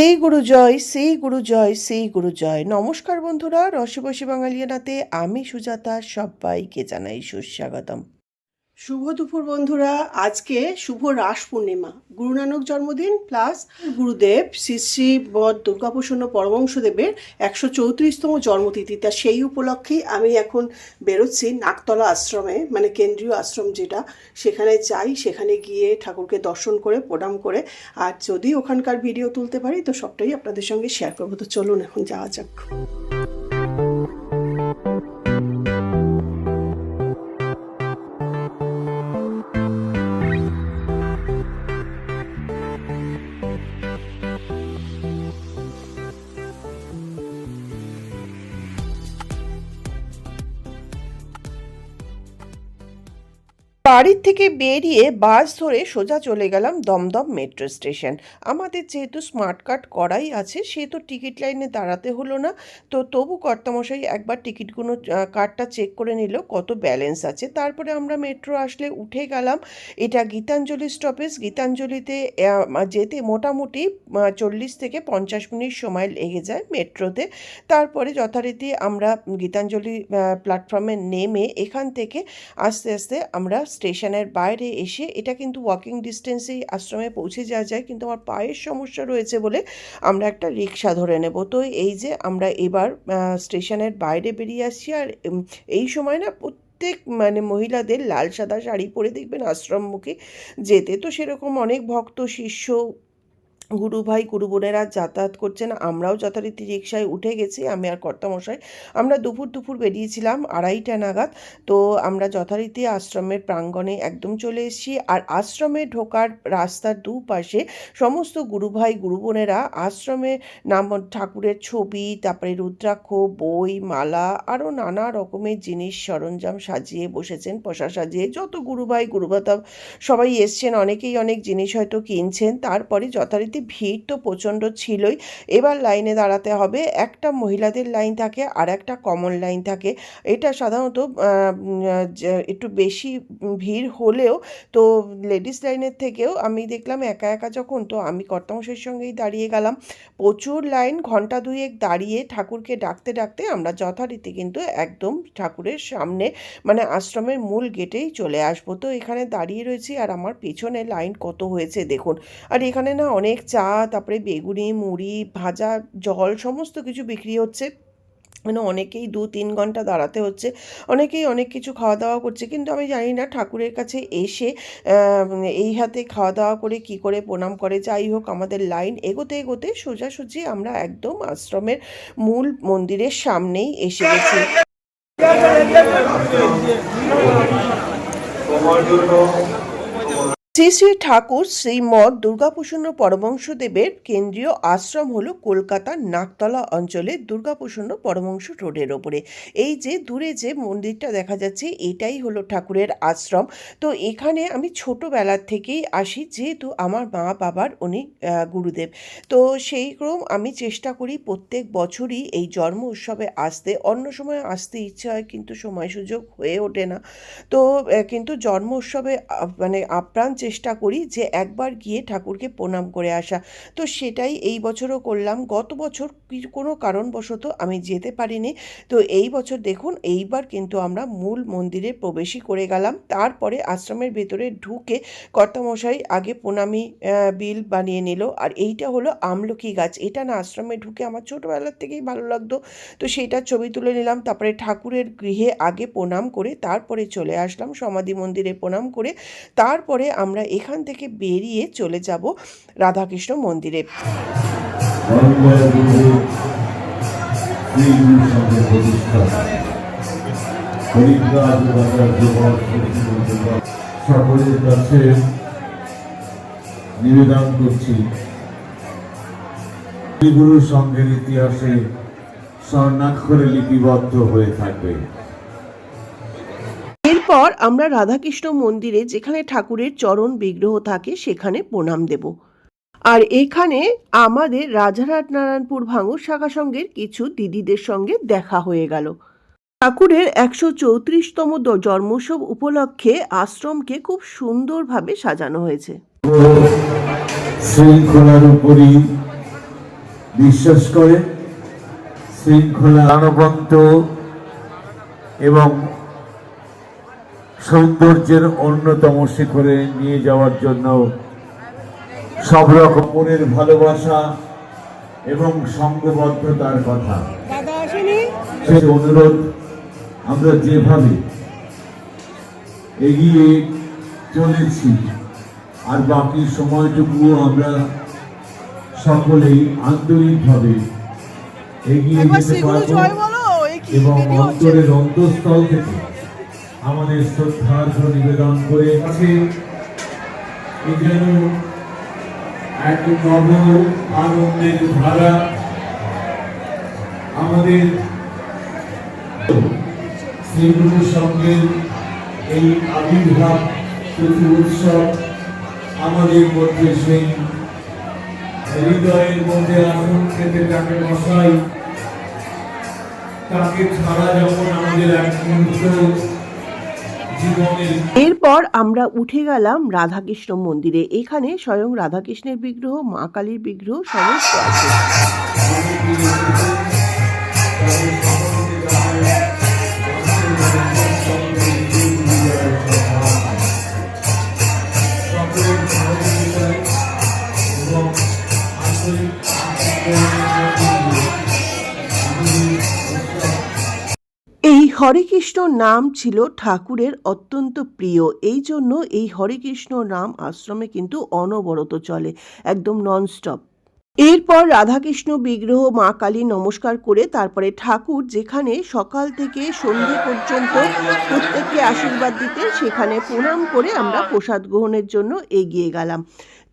সেই গুরু জয় সেই গুরু জয় সেই গুরু জয়। নমস্কার বন্ধুরা, রসবসী বাঙালিয়ানাতে আমি সুজাতা, সবাইকে জানাই সুস্বাগতম। শুভ দুপুর বন্ধুরা। আজকে শুভ রাস পূর্ণিমা। গুরু নানক জন্মদিন প্লাস গুরুদেব শ্রী শ্রী দুর্গাপ্রসন্ন পরমংশদেবের একশো চৌত্রিশতম জন্মতিথি। তা সেই উপলক্ষেই আমি এখন বেরোচ্ছি নাকতলা আশ্রমে মানে কেন্দ্রীয় আশ্রম যেটা। সেখানে যাই, সেখানে গিয়ে ঠাকুরকে দর্শন করে, প্রণাম করে। আর যদি ওখানকার ভিডিও তুলতে পারি, তো সবটাই আপনাদের সঙ্গে শেয়ার করব। তো চলুন এখন যাওয়া যাক। বাড়ির থেকে বেরিয়ে বাস ধরে সোজা চলে গেলাম দমদম মেট্রো স্টেশন। আমাদের যেহেতু স্মার্ট কার্ড করাই আছে সেহেতু টিকিট লাইনে দাঁড়াতে হলো না। তো তবু কর্তামশাই একবার টিকিটগুলো কার্ডটা চেক করে নিল কত ব্যালেন্স আছে। তারপরে আমরা মেট্রো আসলে উঠে গেলাম। এটা গীতাঞ্জলি স্টপেজ। গীতাঞ্জলিতে যেতে মোটামুটি চল্লিশ থেকে পঞ্চাশ মিনিট সময় লেগে যায় মেট্রোতে। তারপরে যথারীতি আমরা গীতাঞ্জলি প্ল্যাটফর্মে নেমে এখান থেকে আস্তে আস্তে আমরা স্টেশনের বাইরে এসে এটা কিন্তু ওয়াকিং ডিস্টেন্সেই আশ্রমে পৌঁছে যাওয়া যায়। কিন্তু আমার পায়ের সমস্যা রয়েছে বলে আমরা একটা রিক্সা ধরে নেব। তো এই যে আমরা এবার স্টেশনের বাইরে বেরিয়ে আসছি আর এই সময় না প্রত্যেক মানে মহিলাদের লাল সাদা শাড়ি পরে দেখবেন আশ্রম মুখে যেতে। তো সেরকম অনেক ভক্ত, শিষ্য গুরু ভাই, গুরু বোনেরা যাতায়াত করছেন। আমরাও যথারীতি রিক্সায় উঠে গেছি। আমি আর কর্তামশাই, আমরা দুপুর দুপুর বেরিয়েছিলাম আড়াইটা নাগাদ। তো আমরা যথারীতি আশ্রমের প্রাঙ্গণে একদম চলে এসেছি। আর আশ্রমে ঢোকার রাস্তার দুপাশে সমস্ত গুরু ভাই, গুরু বোনেরা আশ্রমে নাম, ঠাকুরের ছবি, তারপরে রুদ্রাক্ষ, বই, মালা, আরও নানা রকমের জিনিস সরঞ্জাম সাজিয়ে বসেছেন পশা সাজিয়ে। যত গুরু ভাই গুরুভাতা সবাই এসছেন, অনেকেই অনেক জিনিস হয়তো কিনছেন। তারপরে যথারীতি ভিড় তো প্রচণ্ড ছিলই। এবার লাইনে দাঁড়াতে হবে। একটা মহিলাদের লাইন থাকে, আর একটা কমন লাইন থাকে। এটা সাধারণত একটু বেশি ভিড় হলেও, তো লেডিস লাইনের থেকেও আমি দেখলাম একা একা যখন, তো আমি কর্তামশের সঙ্গেই দাঁড়িয়ে গেলাম। প্রচুর লাইন ঘণ্টা দুয়েক দাঁড়িয়ে ঠাকুরকে ডাকতে ডাকতে আমরা যথারীতি কিন্তু একদম ঠাকুরের সামনে মানে আশ্রমের মূল গেটেই চলে আসব। তো এখানে দাঁড়িয়ে রয়েছি, আর আমার পেছনে লাইন কত হয়েছে দেখুন। আর এখানে না অনেক চা, তারপরে বেগুনি, মুড়ি, ভাজা, জল, সমস্ত কিছু বিক্রি হচ্ছে। মানে অনেকেই দু তিন ঘণ্টা দাঁড়াতে হচ্ছে। অনেকেই অনেক কিছু খাওয়া দাওয়া করছে। কিন্তু আমি জানি না, ঠাকুরের কাছে এসে এই হাতে খাওয়া দাওয়া করে কি করে প্রণাম করে। যাই হোক, আমাদের লাইন এগোতে এগোতে সোজাসুজি আমরা একদম আশ্রমের মূল মন্দিরের সামনেই এসে গেছি। শ্রী শ্রী ঠাকুর শ্রীমৎ দুর্গাপ্রসন্ন পরমংশদেবের কেন্দ্রীয় আশ্রম হলো কলকাতার নাকতলা অঞ্চলে দুর্গাপ্রসন্ন পরমংশ রোডের ওপরে। এই যে দূরে যে মন্দিরটা দেখা যাচ্ছে, এটাই হলো ঠাকুরের আশ্রম। তো এখানে আমি ছোটোবেলার থেকেই আসি, যেহেতু আমার মা বাবার উনি গুরুদেব। তো সেই ক্রম আমি চেষ্টা করি প্রত্যেক বছরই এই জন্ম উৎসবে আসতে। অন্য সময় আসতে ইচ্ছা হয়, কিন্তু সময় সুযোগ হয়ে ওঠে না। তো কিন্তু জন্ম উৎসবে মানে আপ্রাণ চেষ্টা করি যে একবার গিয়ে ঠাকুরকে প্রণাম করে আসা। তো সেটাই এই বছরও করলাম। গত বছর কোনো কারণবশত আমি যেতে পারিনি। তো এই বছর দেখুন, এইবার কিন্তু আমরা মূল মন্দিরে প্রবেশই করে গেলাম। তারপরে আশ্রমের ভেতরে ঢুকে কর্তামশাই আগে প্রণামী বিল বানিয়ে নিল। আর এইটা হলো আমলকি গাছ। এটা না আশ্রমে ঢুকে আমার ছোটোবেলার থেকেই ভালো লাগতো। তো সেইটার ছবি তুলে নিলাম। তারপরে ঠাকুরের গৃহে আগে প্রণাম করে তারপরে চলে আসলাম সমাধি মন্দিরে প্রণাম করে। তারপরে আমরা এখান থেকে বেরিয়ে চলে যাব রাধাকৃষ্ণ মন্দিরে। সকলের কাছে নিবেদন করছি গুরু সংঘের ইতিহাসে স্বর্ণাক্ষরে লিপিবদ্ধ হয়ে থাকবে। এরপর আমরা রাধাকৃষ্ণ মন্দিরে যেখানে ঠাকুরের চরণ বিগ্রহ থাকে সেখানে প্রণাম দেব। আর এখানে আমাদের রাজারহাট নারায়ণপুর ভাঙর শাখা সঙ্গের কিছু দিদিদের সঙ্গে দেখা হয়ে গেল। ঠাকুরের একশো চৌত্রিশতম জন্মোৎসব উপলক্ষে আশ্রমকে খুব সুন্দরভাবে সাজানো হয়েছে। শৃঙ্খলার উপরই বিশ্বাস করে, শৃঙ্খলা এবং সৌন্দর্যের অন্যতম শিখরে নিয়ে যাওয়ার জন্য সব রকম মনের ভালোবাসা এবং সঙ্গবদ্ধতার কথা। সেই অনুরোধ আমরা যেভাবে এগিয়ে চলেছি আর বাকি সময়টুকু আমরা সকলেই আন্তরিকভাবে এগিয়ে যেতে পারব এবং অন্তরের অন্তঃস্থল থেকে আমাদের শ্রদ্ধার্ঘ নিবেদন করে আছে এক নব আনন্দের ধারা আমাদের সঙ্গে এই আবির্ভাব প্রতি উৎসব আমাদের মধ্যে সেই হৃদয়ের মধ্যে আসন পেতে যাকে বসাই তাকে ছাড়া যখন আমাদের এক মুহূর্ত এরপর আমরা উঠে গেলাম রাধাকৃষ্ণ মন্দিরে। এখানে স্বয়ং রাধাকৃষ্ণের বিগ্রহ, মা কালীর বিগ্রহ সমস্ত আছে। হরে কৃষ্ণ নাম ছিল ঠাকুরের অত্যন্ত প্রিয়। এই জন্য এই হরে কৃষ্ণ নাম আশ্রমে কিন্তু অনবরত চলে, একদম ননস্টপ এরপর রাধাকৃষ্ণ বিগ্রহ মা কালী নমস্কার করে তারপরে ঠাকুর যেখানে সকাল থেকে সন্ধে পর্যন্ত প্রত্যেককে আশীর্বাদ দিতে সেখানে প্রণাম করে আমরা প্রসাদ গ্রহণের জন্য এগিয়ে গেলাম।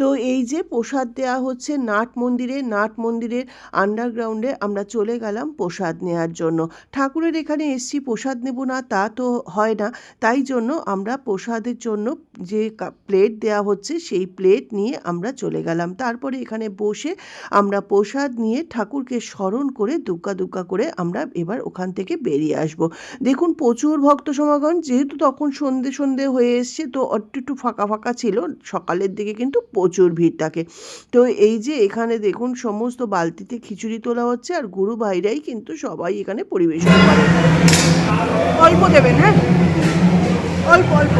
তো এই যে প্রসাদ দেওয়া হচ্ছে নাট মন্দিরে, নাট মন্দিরের আন্ডারগ্রাউন্ডে আমরা চলে গেলাম প্রসাদ নেওয়ার জন্য। ঠাকুরের এখানে এসছি, প্রসাদ নেব না তা তো হয় না। তাই জন্য আমরা প্রসাদের জন্য যে প্লেট দেওয়া হচ্ছে, সেই প্লেট নিয়ে আমরা চলে গেলাম। তারপরে এখানে বসে আমরা প্রসাদ নিয়ে ঠাকুরকে স্মরণ করে দুগ্গা দুগ্গা করে আমরা এবার ওখান থেকে বেরিয়ে আসব। দেখুন প্রচুর ভক্ত সমাগম, যেহেতু তখন সন্ধে সন্ধে হয়ে এসছে, তো একটু একটু ফাঁকা ফাঁকা ছিল, সকালের দিকে কিন্তু প্রচুর ভিড় থাকে। তো এই যে এখানে দেখুন সমস্ত বালতিতে খিচুড়ি তোলা হচ্ছে, আর গুরু ভাইরাই কিন্তু সবাই এখানে পরিবেশন করে। অল্প দেবেন হ্যাঁ? অল্প অল্প।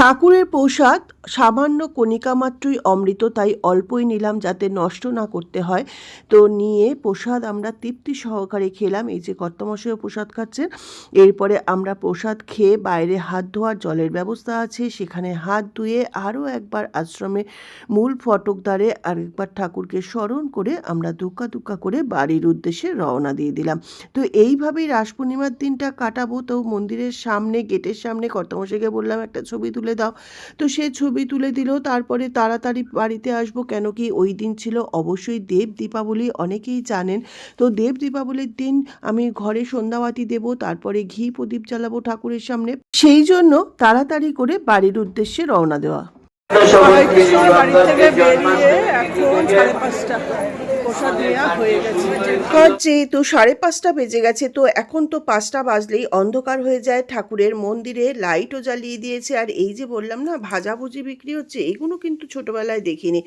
ঠাকুরের প্রসাদ সামান্য কণিকা মাত্রই অমৃত, তাই অল্পই নিলাম যাতে নষ্ট না করতে হয়। তো নিয়ে প্রসাদ আমরা তৃপ্তি সহকারে খেলাম। এই যে কর্তামশাইও প্রসাদ খাচ্ছেন। এরপরে আমরা প্রসাদ খেয়ে বাইরে হাত ধোয়ার জলের ব্যবস্থা আছে। সেখানে হাত ধুয়ে আরও একবার আশ্রমে মূল ফটক দ্বারে আরেকবার ঠাকুরকে স্মরণ করে আমরা দুক্কা দুক্কা করে বাড়ির উদ্দেশ্যে রওনা দিয়ে দিলাম। তো এইভাবেই রাস পূর্ণিমার দিনটা কাটাবো। তো মন্দিরের সামনে, গেটের সামনে কর্তমশাইকে বললাম, একটা ছবি তুলে দাও। তো সে ছবি তুলে দিল। তারপরে তাড়াতাড়ি বাড়িতে আসব কেন কি ওই দিন ছিল অবশ্যই দেব দীপাবলি অনেকেই জানেন। তো দেব দীপাবলির দিন আমি ঘরে সন্ধ্যাবাতি দেব তারপরে ঘি প্রদীপ জ্বালাবো ঠাকুরের সামনে। সেই জন্য তাড়াতাড়ি করে বাড়ির উদ্দেশ্যে রওনা দেওয়া। বাড়ি থেকে বেরিয়ে এখন সাড়ে পাঁচটা। প্রসাদ নেওয়া হয়ে গেছে। তো সাড়ে পাঁচটা বেজে গেছে, তো এখন তো পাঁচটা বাজলেই অন্ধকার হয়ে যায়। ঠাকুরের মন্দিরে লাইটও জ্বালিয়ে দিয়েছে। আর এই যে বললাম না, ভাজাভুজি বিক্রি হচ্ছে, এগুলো কিন্তু ছোটবেলায় দেখিনি।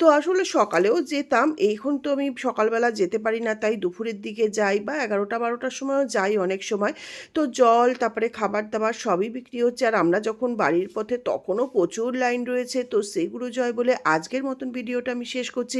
তো আসলে সকালেও যেতাম, এখন তো আমি সকালবেলা যেতে পারি না, তাই দুপুরের দিকে যাই বা এগারোটা বারোটার সময়ও যাই অনেক সময়। তো জল, তারপরে খাবার দাবার সবই বিক্রি হচ্ছে। আর আমরা যখন বাড়ির পথে, তখনও প্রচুর লাইন রয়েছে। তো সেগুলো জয় বলে আজকের মতন ভিডিওটা আমি শেষ করছি।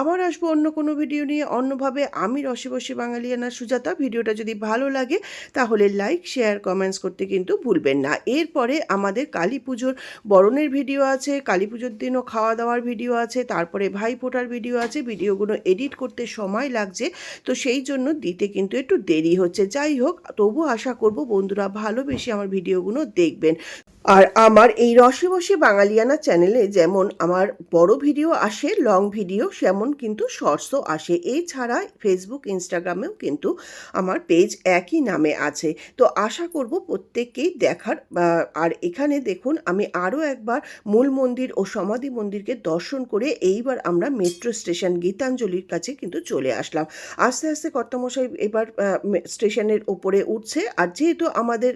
আবার আসব অন্য কোনো ভিডিও নিয়ে অন্যভাবে আমি রসে বসে বাঙালিয়ানা সুজাতা, ভিডিওটা যদি ভালো লাগে তাহলে লাইক শেয়ার কমেন্টস করতে কিন্তু ভুলবেন না। এরপরে আমাদের কালী পুজোর বরণের ভিডিও আছে, কালী পুজোর দিনও খাওয়া দাওয়ার ভিডিও আছে, তারপরে ভাই ফোটার ভিডিও আছে, ভিডিওগুলো এডিট করতে সময় লাগছে, তো সেই জন্য দিতে কিন্তু একটু দেরি হচ্ছে। যাই হোক, তবু আশা করব বন্ধুরা ভালোবেসে আমার ভিডিওগুলো দেখবেন। আর আমার এই রসে বসে বাঙালিয়ানা চ্যানেলে যেমন আমার বড় ভিডিও আসে লং ভিডিও সেমন কিন্তু শর্টস শর্টসও আসে এছাড়া ফেসবুক ইনস্টাগ্রামেও কিন্তু আমার পেজ একই নামে আছে। তো আশা করব প্রত্যেককেই দেখার আর এখানে দেখুন, আমি আরও একবার মূল মন্দির ও সমাধি মন্দিরকে দর্শন করে এইবার আমরা মেট্রো স্টেশন গীতাঞ্জলির কাছে কিন্তু চলে আসলাম। আস্তে আস্তে কর্তামশাই এবার স্টেশনের ওপরে উঠছে, আর যেহেতু আমাদের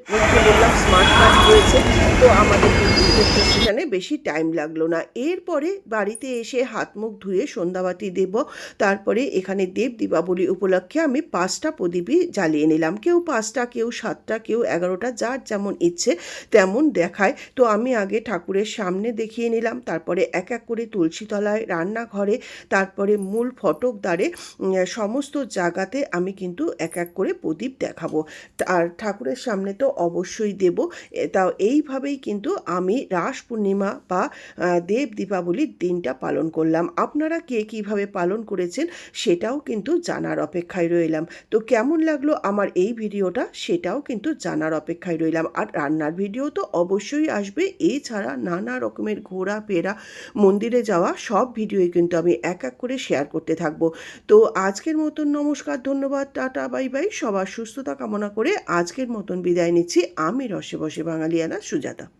বললাম স্মার্ট কার্ড রয়েছে, তো আমাদের মেট্রো স্টেশনে বেশি টাইম লাগল না। এরপরে বাড়িতে এসে হাত মুখ ধুয়ে সন্ধ্যাবাতি দেব। তারপরে এখানে দেব দীপাবলি উপলক্ষে আমি পাঁচটা প্রদীপই জ্বালিয়ে নিলাম। কেউ পাঁচটা, কেউ সাতটা, কেউ এগারোটা, যার যেমন ইচ্ছে তেমন দেখায়। তো আমি আগে ঠাকুরের সামনে দেখিয়ে নিলাম, তারপরে এক এক করে তুলসীতলায়, রান্নাঘরে, তারপরে মূল ফটক দ্বারে সমস্ত জায়গাতে আমি কিন্তু এক এক করে প্রদীপ দেখাবো। আর ঠাকুরের সামনে তো অবশ্যই দেব। তাও এইভাবেই কিন্তু আমি রাস পূর্ণিমা বা দেব দীপাবলির দিনটা পালন করলাম। আপনারা কে কীভাবে পালন করেছেন সেটাও কিন্তু জানার অপেক্ষায় রইলাম। তো কেমন লাগল আমার এই ভিডিওটা? সেটাও কিন্তু জানার অপেক্ষায় রইলাম। আর রান্নার ভিডিও তো অবশ্যই আসবে। এছাড়া নানা রকমের ঘোরা ফেরা, মন্দিরে যাওয়া, সব ভিডিওই কিন্তু আমি এক এক করে শেয়ার করতে থাকব। তো আজকের মতন নমস্কার, ধন্যবাদ, টাটা, বাই বাই। সবার সুস্থতা কামনা করে আজকের মতন বিদায় নিচ্ছি। আমি রসে বসে বাঙালিয়ানা সুজাতা।